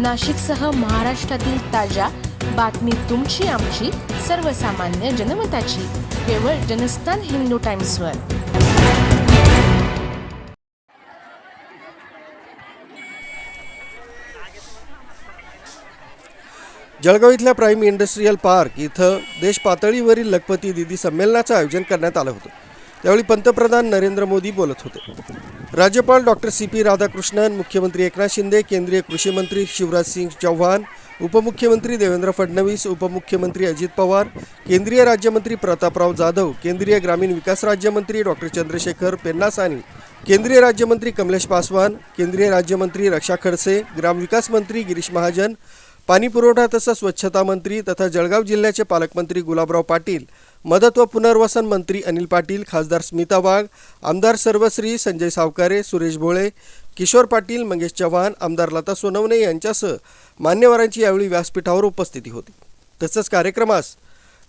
नाशिकसह महाराष्ट्रातील ताज्या बातमी तुमची आमची सर्वसामान्य जनमताची. केवळ जनस्थान हिंदू टाइम्सवर. जळगाव इथल्या प्राईम इंडस्ट्रीयल पार्क इथं देश पातळीवरील लखपती दिदी संमेलनाचं आयोजन करण्यात आलं होतं. त्यावेळी पंतप्रधान नरेंद्र मोदी बोलत होते. राज्यपाल डॉक्टर सी. पी. राधाकृष्णन मुख्यमंत्री एकनाथ शिंदे केंद्रीय कृषी मंत्री शिवराज सिंग चौहान उपमुख्यमंत्री देवेंद्र फडणवीस उपमुख्यमंत्री अजित पवार केंद्रीय राज्यमंत्री प्रतापराव जाधव केंद्रीय ग्रामीण विकास राज्यमंत्री डॉक्टर चंद्रशेखर पेन्नासानी केंद्रीय राज्यमंत्री कमलेश पासवान केंद्रीय राज्यमंत्री रक्षा खडसे ग्रामविकास मंत्री गिरीश महाजन पाणी पुरवठा तसंच स्वच्छता मंत्री तथा जळगाव जिल्ह्याचे पालकमंत्री गुलाबराव पाटील मदत व पुनर्वसन मंत्री अनिल पाटील खासदार स्मिता वाघ आमदार सर्वश्री संजय सावकारे सुरेश भोळे किशोर पाटील मंगेश चव्हाण आमदार लता सोनवणे यांच्यासह मान्यवरांची यावेळी व्यासपीठावर उपस्थिती होती. तसंच कार्यक्रमास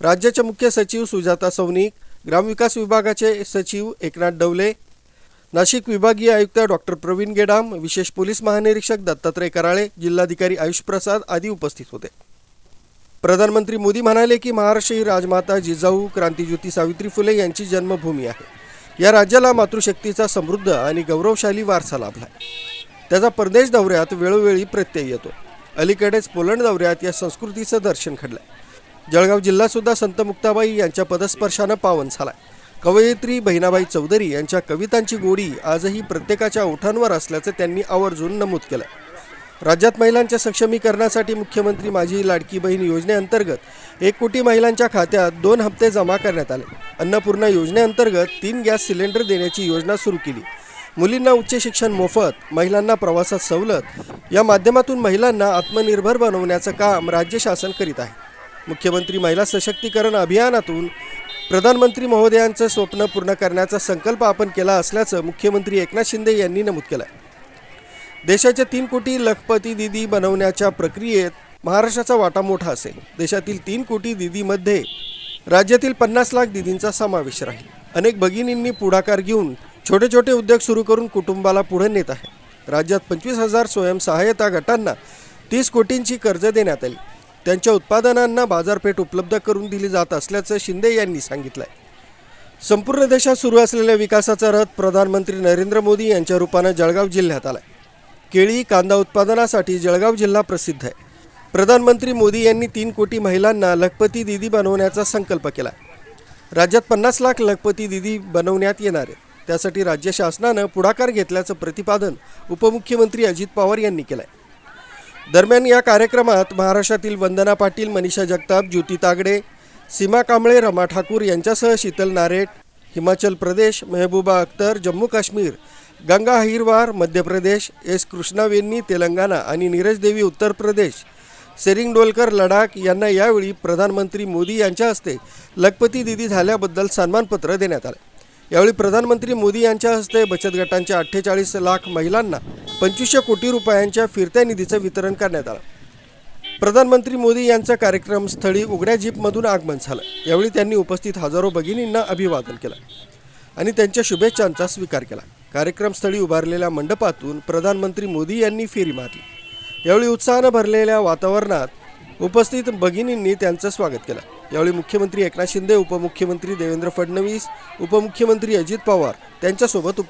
राज्याचे मुख्य सचिव सुजाता सौनिक ग्रामविकास विभागाचे सचिव एकनाथ डवले नाशिक विभागीय आयुक्त डॉक्टर प्रवीण गेडाम विशेष पोलीस महानिरीक्षक दत्तात्रय कराळे जिल्हाधिकारी आयुष प्रसाद आदी उपस्थित होते. प्रधानमंत्री मोदी म्हणाले की महाराष्ट्र ही राजमाता जिजाऊ क्रांतीज्योती सावित्री फुले यांची जन्मभूमी आहे. या राज्याला मातृशक्तीचा समृद्ध आणि गौरवशाली वारसा लाभला त्याचा परदेश दौऱ्यात वेळोवेळी प्रत्यय येतो. अलीकडेच पोलंड दौऱ्यात या संस्कृतीचं दर्शन घडलं जळगाव जिल्हासुद्धा संत मुक्ताबाई यांच्या पदस्पर्शानं पावन झाला कवयित्री बहिणाबाई चौधरी यांच्या कवितांची गोडी आजही प्रत्येकाच्या ओठांवर असल्याचं त्यांनी आवर्जून नमूद केलं राज्यात महिलांच्या सक्षमीकरणासाठी मुख्यमंत्री माझी लाडकी बहीण योजनेअंतर्गत एक कोटी महिलांच्या खात्यात दोन हप्ते जमा करण्यात आले. अन्नपूर्णा योजनेअंतर्गत तीन गॅस सिलेंडर देण्याची योजना सुरू केली. मुलींना उच्च शिक्षण मोफत महिलांना प्रवासात सवलत या माध्यमातून महिलांना आत्मनिर्भर बनवण्याचं काम राज्य शासन करीत आहे. मुख्यमंत्री महिला सशक्तीकरण अभियानातून प्रधानमंत्री महोदयांचं स्वप्न पूर्ण करण्याचा संकल्प आपण केला असल्याचं मुख्यमंत्री एकनाथ शिंदे यांनी नमूद केलं आहे देशाच्या तीन कोटी लखपती दिदी बनवण्याच्या प्रक्रियेत महाराष्ट्राचा वाटा मोठा असेल. देशातील तीन कोटी दिदीमध्ये राज्यातील पन्नास लाख दिदींचा समावेश राहील. अनेक भगिनींनी पुढाकार घेऊन छोटे छोटे उद्योग सुरू करून कुटुंबाला पुढे नेत आहे. राज्यात पंचवीस हजार स्वयंसहाय्यता गटांना तीस कोटींची कर्ज देण्यात आली. त्यांच्या उत्पादनांना बाजारपेठ उपलब्ध करून दिली जात असल्याचं शिंदे यांनी सांगितलं आहे संपूर्ण देशात सुरू असलेल्या विकासाचा रथ प्रधानमंत्री नरेंद्र मोदी यांच्या रूपानं जळगाव जिल्ह्यात आला केळी कांदा उत्पादनासाठी जळगाव जिल्हा प्रसिद्ध आहे. प्रधानमंत्री मोदी यांनी तीन कोटी महिलांना लखपती दिदी बनवण्याचा संकल्प केला. राज्यात पन्नास लाख लखपती दिदी बनवण्यात येणार आहे. त्यासाठी राज्य शासनानं पुढाकार घेतल्याचं प्रतिपादन उपमुख्यमंत्री अजित पवार यांनी केलं आहे दरम्यान या कार्यक्रमात महाराष्ट्रातील वंदना पाटील मनीषा जगताप ज्योती तागडे सीमा कांबळे रमा ठाकूर यांच्यासह शीतल नारेट हिमाचल प्रदेश मेहबूबा अख्तर जम्मू काश्मीर गंगा हिरवार मध्य प्रदेश एस कृष्णावेंनी तेलंगणा आणि नीरज देवी उत्तर प्रदेश. सेरिंग डोलकर लडाख यांना यावेळी प्रधानमंत्री मोदी यांच्या हस्ते लखपती दिदी झाल्याबद्दल सन्मानपत्र देण्यात आले. यावेळी प्रधानमंत्री मोदी यांच्या हस्ते बचत गटांच्या अठ्ठेचाळीस लाख महिलांना पंचवीसशे कोटी रुपयांच्या फिरत्या निधीचं वितरण करण्यात आलं. प्रधानमंत्री मोदी यांचं कार्यक्रमस्थळी उघड्या जीपमधून आगमन झालं. यावेळी त्यांनी उपस्थित हजारो भगिनींना अभिवादन केलं आणि त्यांच्या शुभेच्छांचा स्वीकार केला. कार्यक्रमस्थळी उभारलेल्या मंडपातून प्रधानमंत्री मोदी यांनी फेरी मारली. यावेळी उत्साहानं भरलेल्या वातावरणात उपस्थित भगिनींनी त्यांचं स्वागत केलं. यावेळी मुख्यमंत्री एकनाथ शिंदे उपमुख्यमंत्री देवेंद्र फडणवीस उपमुख्यमंत्री अजित पवार त्यांच्यासोबत उपस्थित